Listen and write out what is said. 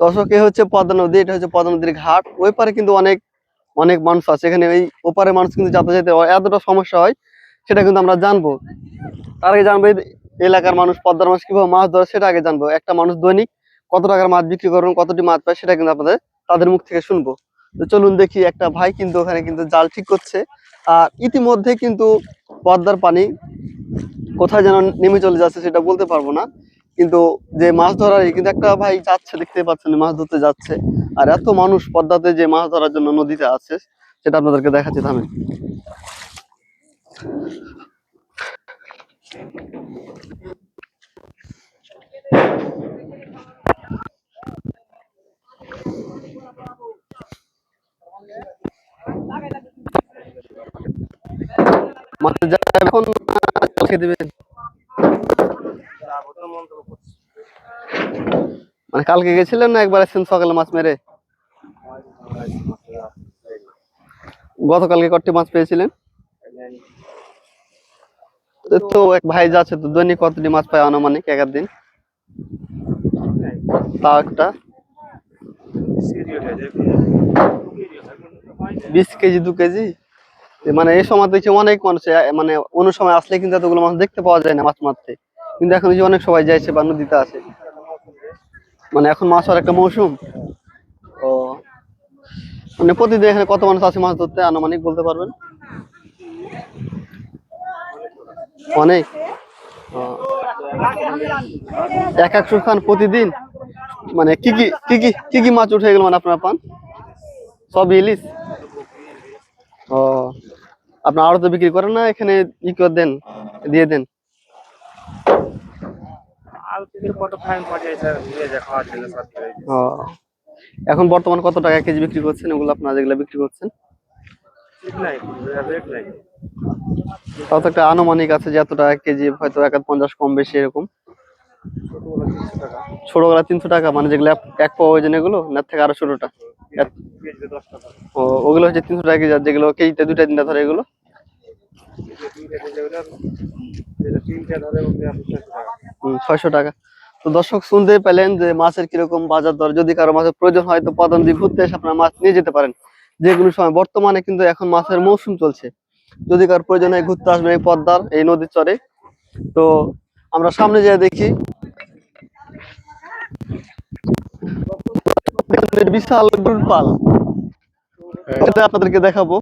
দর্শক এ হচ্ছে পদ্মা নদী, এটা হচ্ছে পদ্মা নদীর ঘাট। ওই পারে কিন্তু অনেক অনেক মানুষ আছে। এখানে ওই ওপারে মানুষ কিন্তু যাতায়াতে এতটা সমস্যা হয়, সেটা কিন্তু আমরা জানব। তার আগে জানব এলাকার মানুষ, পদ্মার মাছ কীভাবে মাছ ধরে, সেটা আগে জানব। একটা মানুষ দৈনিক কত টাকার মাছ বিক্রি করবেন, কতটি মাছ পায়, সেটা কিন্তু আপনাদের, তাদের মুখ থেকে শুনব। তো চলুন দেখি, একটা ভাই কিন্তু ওখানে কিন্তু জাল ঠিক করছে। আর ইতিমধ্যে কিন্তু পদ্মার পানি কোথায় যেন নেমে চলে যাচ্ছে সেটা বলতে পারব না। কিন্তু যে মাছ ধরার কিন্তু একটা ভাই যাচ্ছে দেখতে পাচ্ছেন মাছ ধরতে যাচ্ছে। আর এত মানুষ পদ্মাতে যে মাছ ধরার জন্য নদীতে আছে, সেটা আপনাদেরকে দেখাচ্ছি থামে। জায়গা এখন দিবেন মানে কালকে গেছিলেন না একবার এসেছেন সকালে মাছ মেরে? গতকালকে কটি মাছ পেয়েছিলেন? তো তো এক ভাই যাচ্ছে তো, দৈনিক কতটি মাছ পায় আনুমানিক এক দিন? তাও একটা। বিশ কেজি, দু কেজি? মানে এই সময় দেখছি অনেক মানুষ মানে অন্য সময় আসলে কিন্তু এতগুলো মাছ দেখতে পাওয়া যায় না মাছ মারতে। কিন্তু এখন যে অনেক সবাই যাইছে বা নদীতে আছে। মানে এখন মাছ হওয়ার একটা মৌসুম। ও। মানে প্রতিদিন এখানে কত মানুষ আছে মাছ ধরতে? আনুমানিক বলতে পারবেন? অনেক। এক একশো খান প্রতিদিন? মানে কি কি কি কি কি কি মাছ উঠে গেল মানে আপনারা পান? সব ইলিশ? ও। আপনার আরও তো বিক্রি করেন না? এখানে ই করে দেন দিয়ে দেন আলু থেকে কত ফাইন পাঠিয়েছে নিয়ে যা খাওয়ার জন্য সব করে ও। এখন বর্তমান কত টাকা কেজি বিক্রি করছেন? ওগুলো আপনারা যেগুলো বিক্রি করছেন? তাও তো একটা আনুমানিক আছে যে এত টাকা কেজি হয়তো এক পঞ্চাশ কম বেশি এরকম। ছোটবেলা তিনশো টাকা। মানে যেগুলো এক- পাওয়া ওজন এগুলো না থেকে আরও ছোটটা? ও ওগুলো হচ্ছে তিনশো টাকা কেজি আর যেগুলো কেজিতে দুইটা তিনটা ধরে এগুলো? তিনটা ধরে ছয়শো টাকা। তো দর্শক শুনতে পেলেন যে মাছের কীরকম বাজার দর। যদি কারও মাছের প্রয়োজন হয় তো পদন দিয়ে ঘুরতে এসে আপনারা মাছ নিয়ে যেতে পারেন। যে কোনো সময়। বর্তমানে কিন্তু এখন মাছের মৌসুম চলছে। যদি কারও প্রয়োজন হয় ঘুরতে আসবেন এই পদ্মার এই নদীর চরে। তো আমরা সামনে যেয়ে দেখি। বিশাল গরুর পাল। এটা আপনাদেরকে দেখাবো।